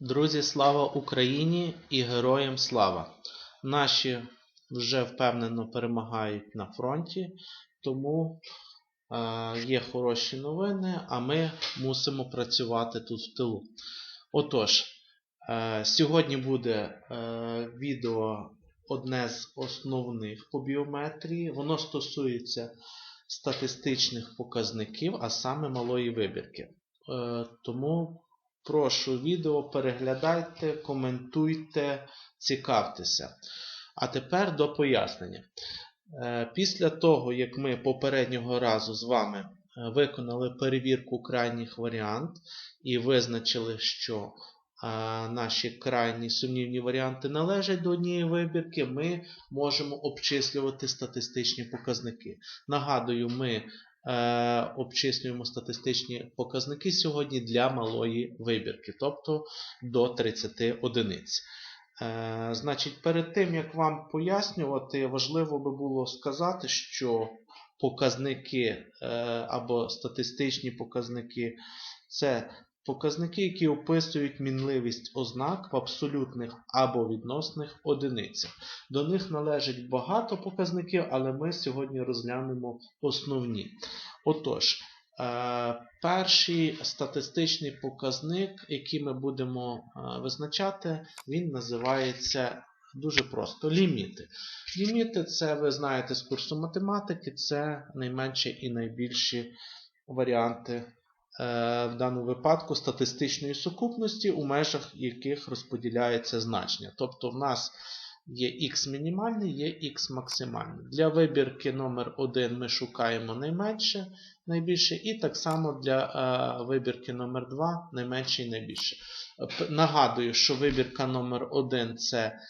Друзі, слава Україні і героям слава! Наші вже впевнено перемагають на фронті, тому е, є хороші новини, а ми мусимо працювати тут в тилу. Отож, е, сьогодні буде е, відео одне з основних по біометрії. Воно стосується статистичних показників, а саме малої вибірки. Е, тому прошу відео, переглядайте, коментуйте, цікавтеся. А тепер до пояснення. Е, Після того, як ми попереднього разу з вами е, виконали перевірку крайніх варіант і визначили, що е, наші крайні сумнівні варіанти належать до однієї вибірки, ми можемо обчислювати статистичні показники. Нагадую, ми обчислюємо статистичні показники сьогодні для малої вибірки, тобто до 30 одиниць. Е, Значить, перед тим, як вам пояснювати, важливо би було сказати, що показники е, або статистичні показники це показники, які описують мінливість ознак в абсолютних або відносних одиницях. До них належить багато показників, але ми сьогодні розглянемо основні. Отож, е, перший статистичний показник, який ми будемо е, визначати, він називається дуже просто ліміти. Ліміти це, ви знаєте, з курсу математики, це найменші і найбільші варіанти в даному випадку статистичної сукупності, у межах яких розподіляється значення. Тобто в нас є х мінімальний, є х максимальний. Для вибірки номер 1 ми шукаємо найменше, найбільше, і так само для е, вибірки номер 2 найменше і найбільше. Нагадую, що вибірка номер 1 це е,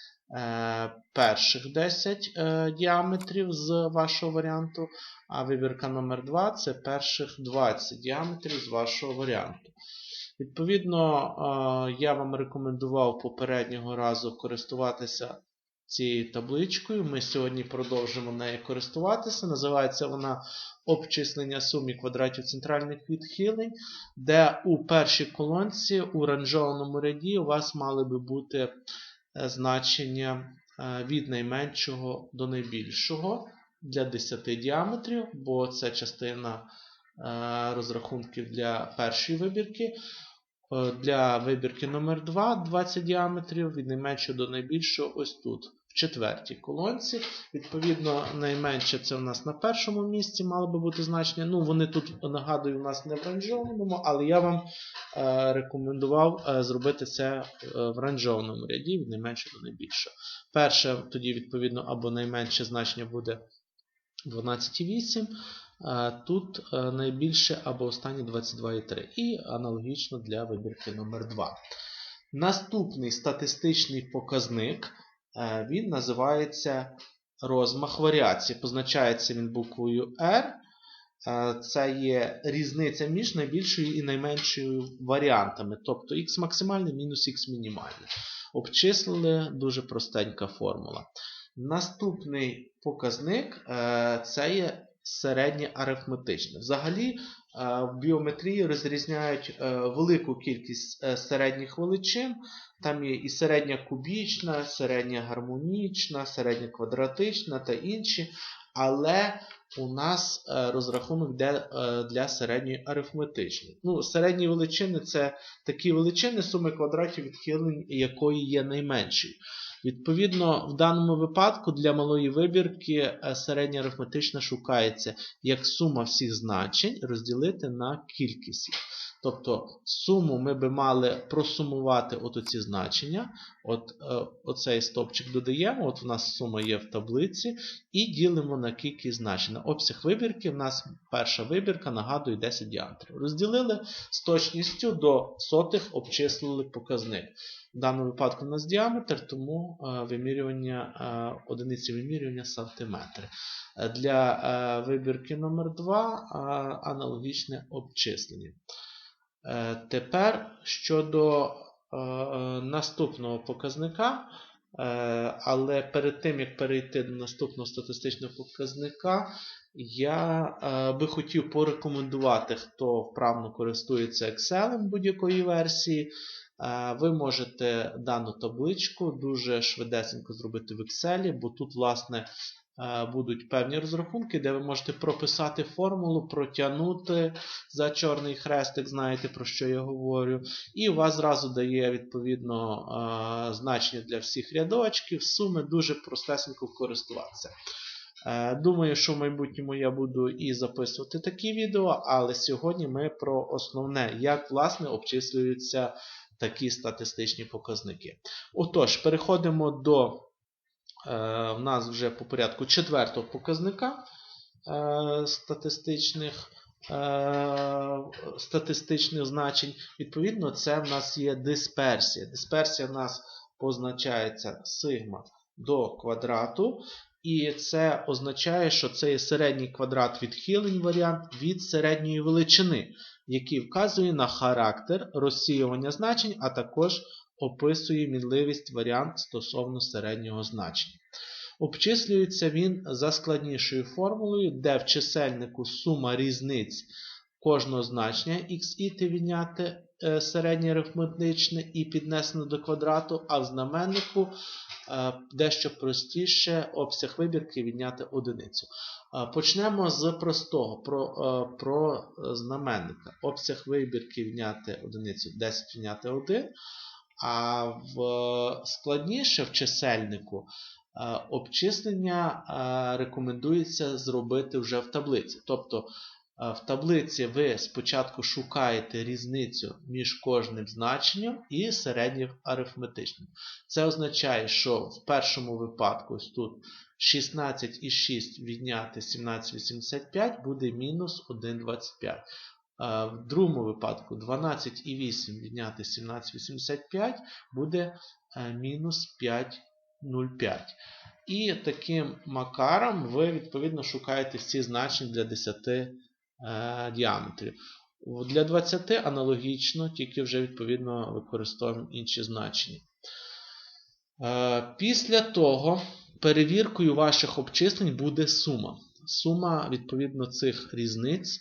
перших 10 е, діаметрів з вашого варіанту, а вибірка номер 2 це перших 20 діаметрів з вашого варіанту. Відповідно, е, я вам рекомендував попереднього разу користуватися цією табличкою. Ми сьогодні продовжимо нею користуватися. Називається вона обчислення сумі квадратів центральних відхилень, де у першій колонці у ранжованому ряді у вас мали би бути е, значення е, від найменшого до найбільшого для 10 діаметрів, бо це частина е, розрахунків для першої вибірки. Е, Для вибірки номер 2 20 діаметрів від найменшого до найбільшого ось тут, в четвертій колонці. Відповідно, найменше це у нас на першому місці мало би бути значення. Ну, вони тут, нагадую, у нас не в ранжованому, але я вам е, рекомендував е, зробити це е, в ранжованому ряді від найменшого до найбільшого. Перше, тоді, відповідно, або найменше значення буде 12,8. Е, Тут е, найбільше або останні 22,3. І аналогічно для вибірки номер 2. Наступний статистичний показник він називається розмах варіації. Позначається він буквою R. Е, Це є різниця між найбільшою і найменшою варіантами. Тобто x максимальний мінус x мінімальний. Обчислили дуже простенька формула. Наступний показник е, це є середнє арифметичне. Взагалі, е, в біометрії розрізняють е, велику кількість е, середніх величин. Там є і середня кубічна, середня гармонічна, середня квадратична та інші. Але у нас е, розрахунок е, для середньої арифметичної. Ну, середні величини це такі величини, суми квадратів відхилень якої є найменшою. Відповідно, в даному випадку для малої вибірки е, середня арифметична шукається як сума всіх значень розділити на кількість. Тобто суму ми би мали просумувати от оці значення. От е, Оцей стопчик додаємо, от у нас сума є в таблиці, і ділимо на кількість значень. На Обсяг вибірки в нас перша вибірка, нагадую, 10 діаметрів. Розділили з точністю до сотих обчислили показник. В даному випадку у нас діаметр, тому е, вимірювання, е, одиниці вимірювання сантиметри. Для вибірки номер 2 е, аналогічне обчислення. Е, Тепер щодо е, е, наступного показника, але перед тим як перейти до наступного статистичного показника, я би хотів порекомендувати, хто вправно користується Excel будь-якої версії, Ви можете дану табличку дуже швидесенько зробити в Excel, бо тут, власне, будуть певні розрахунки, де ви можете прописати формулу, протягнути за чорний хрестик, знаєте про що я говорю. І у вас зразу дає відповідно е, значення для всіх рядочків, суми дуже простесенько користуватися. Е, Думаю, що в майбутньому я буду і записувати такі відео, але сьогодні ми про основне, як власне обчислюються такі статистичні показники. Отож, переходимо до е, в нас вже по порядку четвертого показника е, статистичних, е, статистичних значень. Відповідно, це в нас є дисперсія. Дисперсія в нас позначається сигма до квадрату. І це означає, що це є середній квадрат відхилень варіант від середньої величини, який вказує на характер розсіювання значень, а також описує мінливість варіант стосовно середнього значення. Обчислюється він за складнішою формулою, де в чисельнику сума різниць кожного значення xi відняти е, середнє арифметичне і піднесено до квадрату, а в знаменнику е, дещо простіше обсяг вибірки відняти одиницю. Е, Почнемо з простого, про, про знаменника. Обсяг вибірки відняти одиницю 10 відняти 1. А в складніше в чисельнику е, обчислення е, рекомендується зробити вже в таблиці. Тобто е, в таблиці ви спочатку шукаєте різницю між кожним значенням і середнім арифметичним. Це означає, що в першому випадку ось тут 16,6 відняти 17,85 буде мінус 1,25. В другому випадку 12,8 відняти 17,85 буде е, мінус 5,05. І таким макаром ви відповідно шукаєте всі значення для 10 е, діаметрів. Для 20 аналогічно, тільки вже відповідно використовуємо інші значення. Е, Після того перевіркою ваших обчислень буде сума. Сума відповідно цих різниць.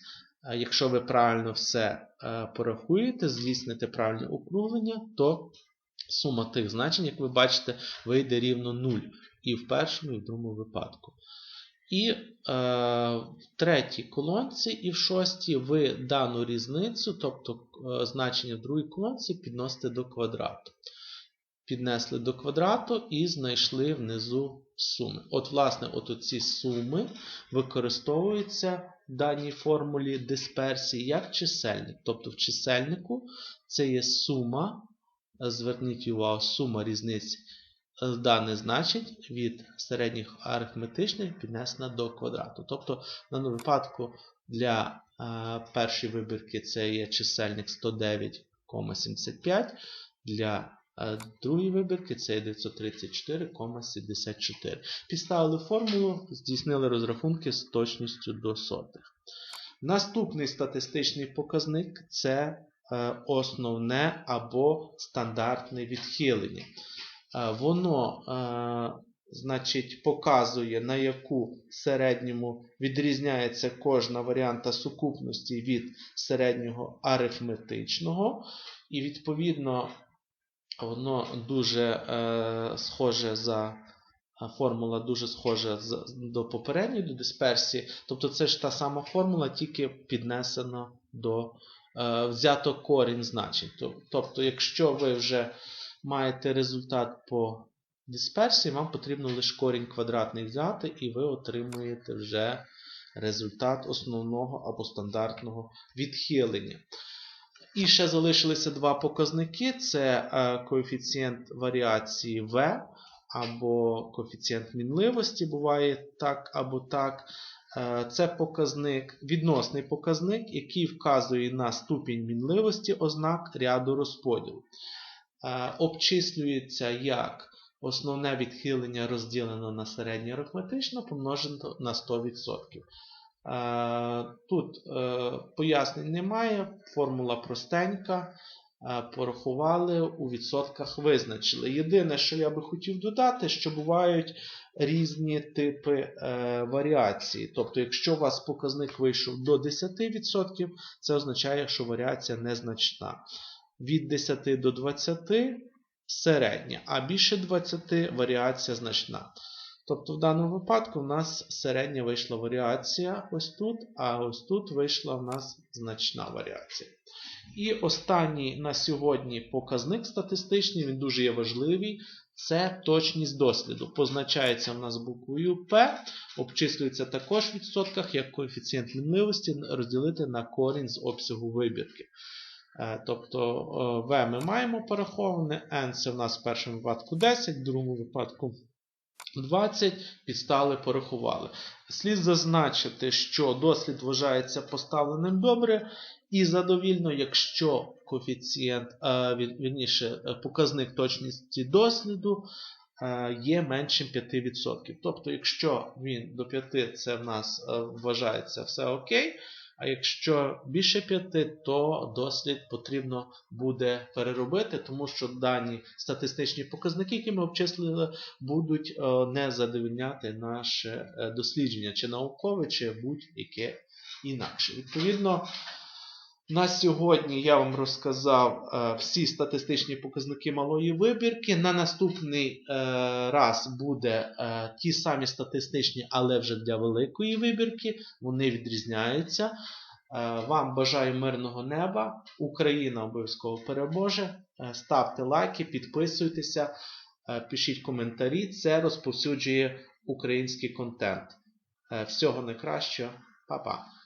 Якщо ви правильно все е, порахуєте, здійсните правильне округлення, то сума тих значень, як ви бачите, вийде рівно 0 і в першому, і в другому випадку. І е, в третій колонці і в шостій ви дану різницю, тобто е, значення в другій колонці, підносите до квадрату. Піднесли до квадрату і знайшли внизу суми. От, власне, от ці суми використовуються в даній формулі дисперсії як чисельник. Тобто в чисельнику це є сума, зверніть увагу, сума різниць з даних значень від середніх арифметичних піднесена до квадрату. Тобто, в даному випадку для е, першої вибірки це є чисельник 109,75. Для другої вибірки це 934,74. Підставили формулу, здійснили розрахунки з точністю до сотих. Наступний статистичний показник це е, основне або стандартне відхилення. Е, Воно е, значить, показує, на яку середньому відрізняється кожна варіанта сукупності від середнього арифметичного. І, відповідно, воно дуже е, схоже за. Формула дуже схожа до попередньої, до дисперсії. Тобто це ж та сама формула, тільки піднесена до е, взято корінь значень. Тобто, якщо ви вже маєте результат по дисперсії, вам потрібно лише корінь квадратний взяти, і ви отримуєте вже результат основного або стандартного відхилення. І ще залишилися два показники: це е, коефіцієнт варіації V або коефіцієнт мінливості, буває так або так. Е, Це показник, відносний показник, який вказує на ступінь мінливості ознак ряду розподілу. Е, Обчислюється як основне відхилення розділено на середнє арифметично помножено на 100%. Е, Тут е, пояснень немає, формула простенька. Е, Порахували, у відсотках визначили. Єдине, що я би хотів додати, що бувають різні типи варіації. Тобто, якщо у вас показник вийшов до 10%, це означає, що варіація незначна. від 10 до 20 середня, а більше 20 варіація значна. Тобто в даному випадку в нас середня вийшла варіація ось тут, а ось тут вийшла в нас значна варіація. І останній на сьогодні показник статистичний, він дуже є важливий. Це точність досліду. Позначається в нас буквою P, обчислюється також в відсотках, як коефіцієнт лінивості розділити на корінь з обсягу вибірки. Е, Тобто е, V ми маємо пораховане, N це в нас в першому випадку 10, в другому випадку 20, підстали порахували. Слід зазначити, що дослід вважається поставленим добре і задовільно, якщо коефіцієнт, е, вірніше, е, показник точності досліду е, є меншим 5%. Тобто, якщо він до 5, це в нас вважається все окей. А якщо більше 5, то дослід потрібно буде переробити, тому що дані статистичні показники, які ми обчислили, будуть е, не задовільняти наше е, дослідження, чи наукове, чи будь-яке інакше. Відповідно, на сьогодні я вам розказав е, всі статистичні показники малої вибірки. На наступний е, раз буде е, ті самі статистичні, але вже для великої вибірки. Вони відрізняються. Вам бажаю мирного неба. Україна обов'язково переможе. Ставте лайки, підписуйтеся, пишіть коментарі. Це розповсюджує український контент. Всього найкращого, Па-па!